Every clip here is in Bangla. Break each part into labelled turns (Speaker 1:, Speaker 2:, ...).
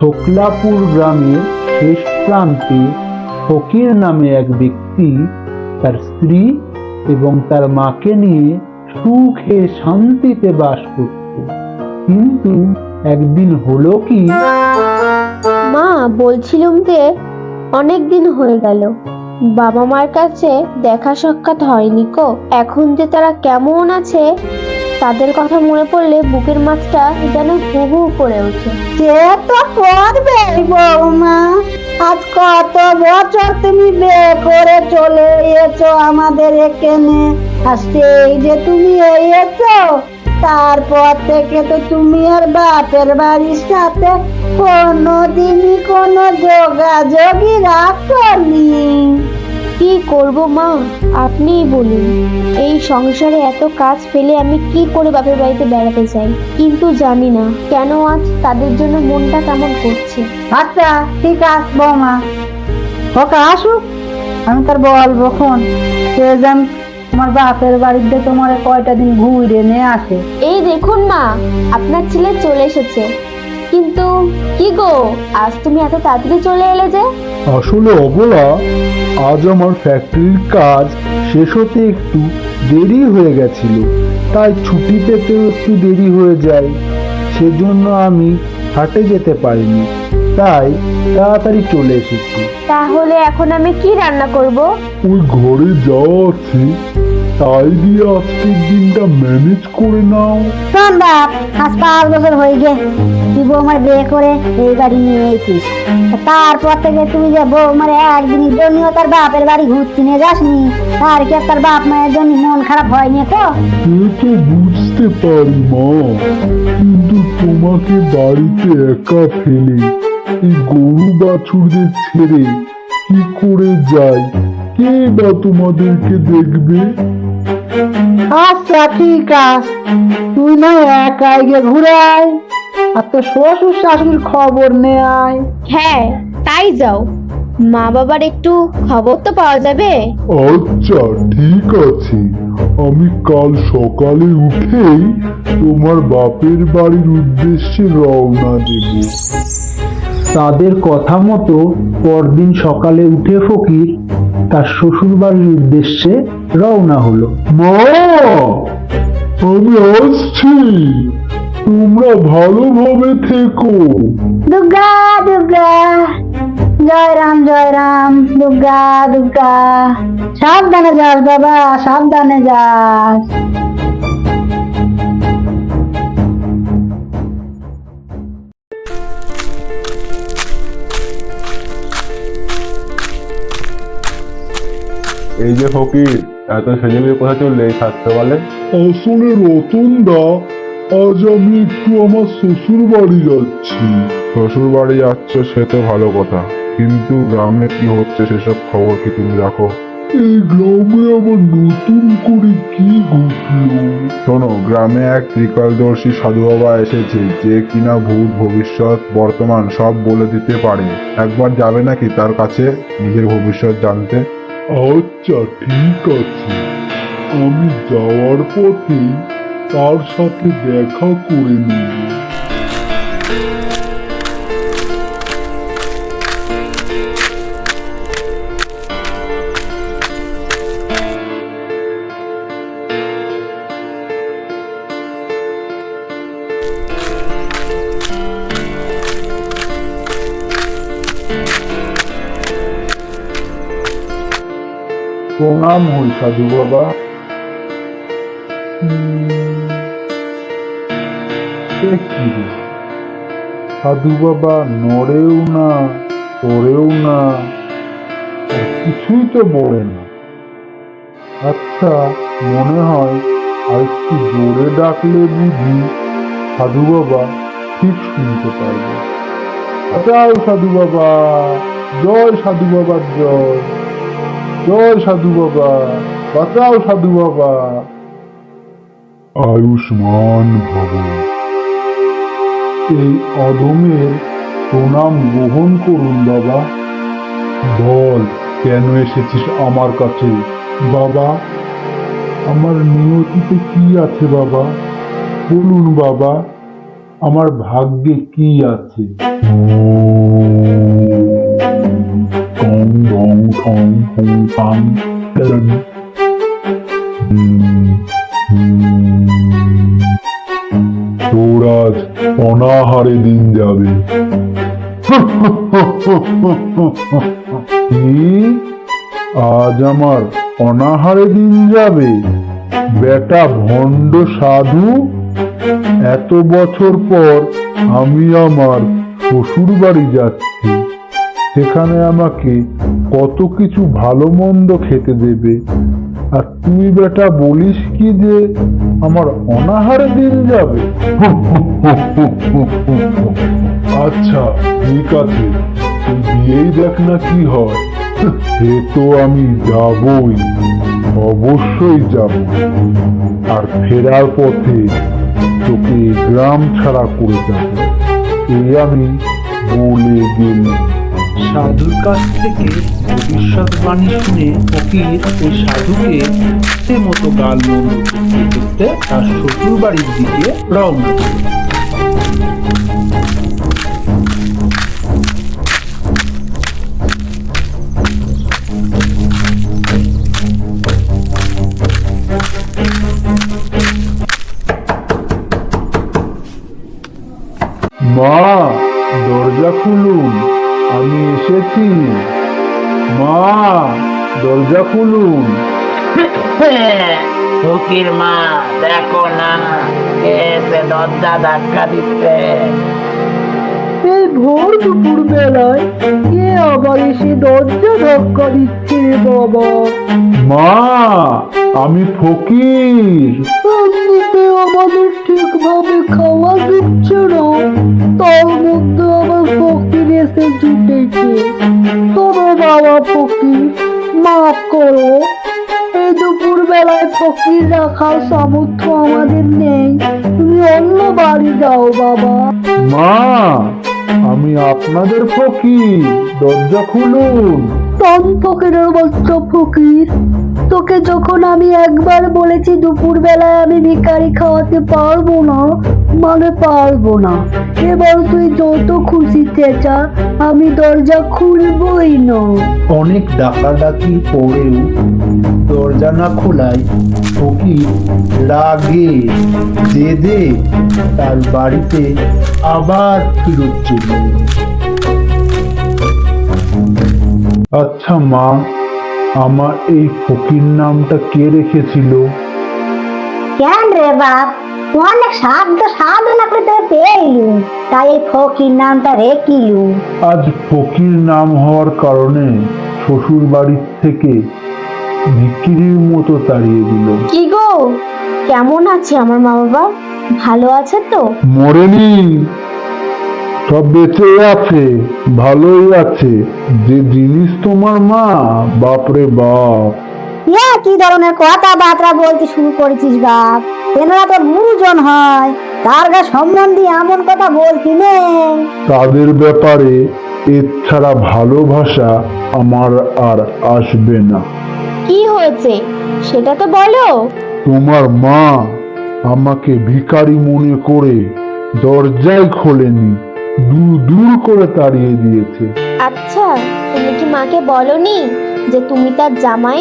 Speaker 1: ছোকলাপুর গ্রামের শেষ প্রান্তে ফকির নামে এক ব্যক্তি তার স্ত্রী এবং তার মাকে নিয়ে সুখে শান্তিতে বাস করত। কিন্তু একদিন হলো কি?
Speaker 2: মা, বলছিলাম যে অনেক দিন হয়ে গেল। বাবা মার কাছে দেখা সাক্ষাৎ হয়নি কো। এখন যে তারা কেমন আছে? তাদের কথা মনে পড়লে বুকের মাছটা যেন হু হু করে ওঠে।
Speaker 3: সে তো করবে বৌমা? আজ কত বছর তুমি বিয়ে করে চলে এসেছ আমাদের এখানে? আর সেই যে তুমি এসেছ, তারপর থেকে তো তুমি আর বাপের বাড়ির সাথে কোনোদিনই কোনো যোগাযোগই রাখনি।
Speaker 2: কি করব মা? আপনিই বলুন। এই সংসারে এত কাজ ফেলে আমি কি করে বাপের বাড়িতে বেড়াতে চাই কিন্তু জানি না কেন আজ তাদের জন্য মনটা কেমন করছে?
Speaker 3: আচ্ছা ঠিক আছে বৌমা। ওকে আসুক আমি তার বলব খন সে যেন তোমার বাপের বাড়িতে তোমার কয়টা দিন ঘুরে নিয়ে আসে।
Speaker 2: এই দেখুন মা আপনার ছেলে চলে এসেছে। কিন্তু কি গো আজ তুমি এত তাড়াতাড়ি চলে এলে যে?
Speaker 1: আসলে অবলা আজ আমার ফ্যাক্টরির কাজ শেষ হতে একটু দেরি হয়ে গেছিল তাই ছুটি পেতেও একটু দেরি হয়ে যায়। সেজন্য আমি হাটে যেতে পারিনি তাই তাড়াতাড়ি চলে এসেছি।
Speaker 2: তাহলে এখন আমি কি রান্না করব?
Speaker 1: ওই ঘরে যাওয়া আছে তাই দিয়ে আজকের দিনটা ম্যানেজ করে নাও।
Speaker 3: শোন বাপ আজ পাঁচ বছর হয়ে গে তুই বৌমার বিয়ে করে এই বাড়ি নিয়ে এসিস তারপর থেকে তুই যে বৌমার একদিনের জন্যও তার বাপের বাড়ি ঘুরতে নিয়ে যাসনি তার কি আর তার বাপ মায়ের জন্য মন খারাপ হয়নি তো?
Speaker 1: তো বুঝতে পারি মা কিন্তু তোমাকে বাড়িতে একা ফেলে এই গরু বাছুরদের ছেড়ে কি করে যাই কে বা তোমাদেরকে দেখবে?
Speaker 3: আচ্ছা ঠিক আছে। তুই না একাই গিয়ে ঘুরে আয় আর তোর শ্বশুর শাশুড়ির খবর নে আয়।
Speaker 2: হ্যাঁ তাই যাও। মা বাবার একটু খবর তো পাওয়া যাবে।
Speaker 1: আচ্ছা ঠিক আছে। আমি কাল সকালে উঠেই তোমার বাপের বাড়ির উদ্দেশ্যে রওনা দেব। তাদের কথা মতো পরদিন সকালে উঠে ফকির তার শ্বশুর বাড়ির উদ্দেশ্যে রওনা হলো। আমি আসছি। তোমরা ভালোভাবে থেকো।
Speaker 3: দুর্গা দুর্গা। জয় রাম জয় রাম। দুর্গা দুর্গা। সাবধানে যাস বাবা, সাবধানে যাস।
Speaker 4: এই যে ফকির এত সেজে কোথায় চললে এই ছাত্রবালে
Speaker 1: আসলে রতন দা আজ আমি একটু আমার শ্বশুর বাড়ি যাচ্ছি।
Speaker 4: শ্বশুর বাড়ি যাচ্ছ সে তো ভালো কথা কিন্তু গ্রামে কি হচ্ছে সেসব খবর কি তুমি রাখো?
Speaker 1: এই গ্রামে আবার নতুন করে কি ঘটলো?
Speaker 4: শোনো গ্রামে এক ত্রিকালদর্শী সাধু বাবা এসেছে যে কিনা ভূত ভবিষ্যৎ বর্তমান সব বলে দিতে পারে। একবার যাবে নাকি তার কাছে নিজের ভবিষ্যৎ জানতে?
Speaker 1: আচ্ছা ঠিক আছে। আমি যাওয়ার পথে তার সাথে দেখা করে নেব। প্রণাম হই সাধু বাবা? সাধু বাবা নড়েও না চড়েও না কিছুই তো বলে না। আচ্ছা মনে হয় আর একটু জোরে ডাকলে বুঝি সাধু বাবা ঠিক শুনতে পারবে। যাও সাধু বাবা, জয় সাধু বাবার জয়। জয় সাধু বাবা বাঁচাও সাধু বাবা। আয়ুষ্মান ভব। এই অদমের প্রণাম গ্রহণ করুন বাবা। বল কেন এসেছিস আমার কাছে? বাবা আমার নিয়তিতে কি আছে বাবা? বলুন বাবা আমার ভাগ্যে কি আছে? ঠং ঠং। আজ অনাহারে দিন যাবে আজ আমার অনাহারে দিন যাবে বেটা ভণ্ড সাধু এত বছর পর আমি আমার শ্বশুর বাড়ি যাচ্ছি সেখানে আমাকে কত কিছু ভালো মন্দ খেতে দেবে। আর তুই বেটা বলিস কি যে আমার অনাহারে দিন যাবে? আচ্ছা ঠিক আছে। তুই দেখ না কি হয়। সে তো আমি যাবই, অবশ্যই যাব। আর ফেরার পথে তোকে গ্রাম ছাড়া করে যাব। এই আমি বলে গেলাম
Speaker 5: সাধুর কাছ থেকে ভবিষ্যৎবাণী শুনে ফকির ওই সাধুকে সে মতো গাল করতে তার শ্বশুর বাড়ির দিকে রওনা
Speaker 1: মা, দরজা খুলুন। আমি এসেছি। মা দরজা খুলুন।
Speaker 6: ফকির মা দেখো না এসে দরজা ধাক্কা দিচ্ছে।
Speaker 3: এই ভোর দুপুর বেলায় কে আবার এসে দরজা ধাক্কা দিচ্ছে বাবা?
Speaker 1: মা আমি ফকির।
Speaker 3: এমনিতে আমাদের ঠিকভাবে খাওয়া দিচ্ছে না। তার মধ্যে আবার ফকির এসে জুটেছে তবে বাবা ফকির, মাফ করো। এই দুপুর বেলায় ফকির রাখার সামর্থ্য আমাদের নেই। তুমি অন্য বাড়ি যাও বাবা।
Speaker 1: মা, আমি আপনাদের ফকির। দরজা খুলুন।
Speaker 3: তন ফকিরের বাচ্চা ফকির। তোকে যখন আমি একবার বলেছি দুপুর বেলায় আমি ভিখারি খাওয়াতে পারব না মানে পারব না। এবার তুই যত খুশি চেঁচা, আমি দরজা খুলবই না।
Speaker 5: অনেক ডাকাডাকি পরেও দরজা না খোলায় ফকির রাগে, জেদে তার বাড়িতে আবার ফিরত চলে।
Speaker 1: আচ্ছা মা আমার এই ফকির নামটা কে রেখেছিল?
Speaker 3: কেন রে বাপ? অনেক সাধ্য সাধনা করে তোকে পেয়েলু তাই এই ফকির নামটা রেখিলু।
Speaker 1: আজ ফকির নাম হওয়ার কারণে শ্বশুর বাড়ির থেকে ভিকিরির মতো তাড়িয়ে দিল।
Speaker 2: কি গো? কেমন আছে আমার মা বাবা ভালো আছে তো?
Speaker 1: মরেনি। সব বেঁচে আছে ভালোই আছে। যে জিনিস তোমার মা বাপরে বাপ।
Speaker 3: ইয়া কি ধরনের কথাবার্তা বলতে শুরু করেছিস বাপ? এনারা তোর গুরুজন হয়? তার গা সম্বন্ধে এমন কথা বলছি নে।
Speaker 1: তাদের ব্যাপারে এর ছাড়া ভালোবাসা আমার আর আসবে না।
Speaker 2: কি হয়েছে? সেটা তো বলো।
Speaker 1: তোমার মা আমাকে ভিখারি মনে করে দরজাই খোলেনি। দূর দূর করে তাড়িয়ে দিয়েছে।
Speaker 2: আচ্ছা তুমি কি মাকে বলনি যে তুমি তার জামাই?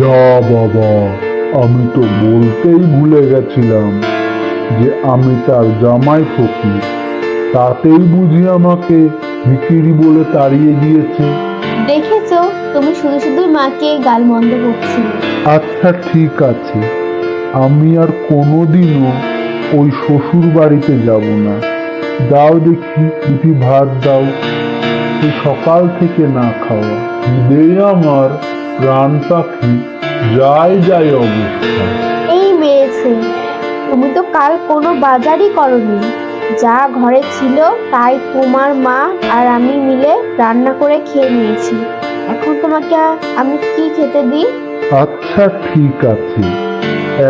Speaker 1: যা বাবা আমি তো বলতেই ভুলে গেছিলাম যে আমি তার জামাই ফকির। তাতেই বুঝি আমাকে ভিকিরি বলে তাড়িয়ে দিয়েছে।
Speaker 2: দেখেছ তুমি শুধু শুধু মাকে গালমন্দ করছিলে
Speaker 1: আচ্ছা ঠিক আছে। আমি আর কোনোদিনও ওই শ্বশুর বাড়িতে যাব না। দাও দেখি দুটি ভাত দাও। এই সকাল থেকে না খাওয়া। খিদে আমার প্রাণ পাখি যাই যাই অবস্থা।
Speaker 2: এই মেয়েছে। তুমি তো কাল কোনো বাজারই করনি। যা ঘরে ছিল তাই তোমার মা আর আমি মিলে রান্না করে খেয়ে নিয়েছি। এখন তোমাকে আমি কি খেতে দিই?
Speaker 1: আচ্ছা ঠিক আছে।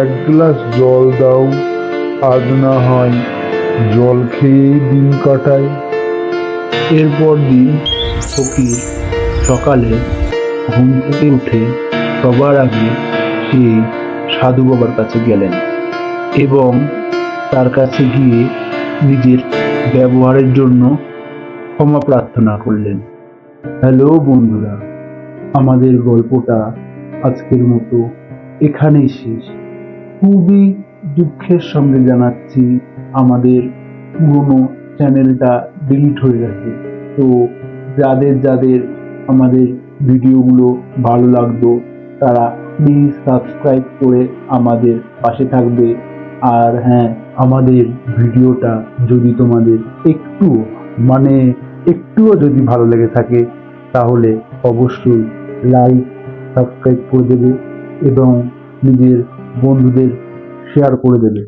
Speaker 1: এক গ্লাস জল দাও। আজ না হয় জল খেয়ে দিন কাটাই
Speaker 5: এরপর দিন ফকির সকালে ঘুম থেকে উঠে সবার আগে সে সাধু বাবার কাছে গেলেন এবং তার কাছে গিয়ে
Speaker 1: নিজের ব্যবহারের জন্য ক্ষমা প্রার্থনা করলেন। হ্যালো বন্ধুরা, আমাদের গল্পটা আজকের মতো এখানেই শেষ। খুবই দুঃখের সঙ্গে জানাচ্ছি আমাদের পুরনো চ্যানেলটা ডিলিট হয়ে গেছে। তো যাদের যাদের আমাদের ভিডিওগুলো ভালো লাগতো তারা প্লিজ সাবস্ক্রাইব করে আমাদের পাশে থাকবে। আর হ্যাঁ আমাদের ভিডিওটা যদি তোমাদের একটু মানে একটুও যদি ভালো লেগে থাকে, তাহলে অবশ্যই লাইক সাবস্ক্রাইব করে দেবে এবং নিজের বন্ধুদের শেয়ার করে দেবে।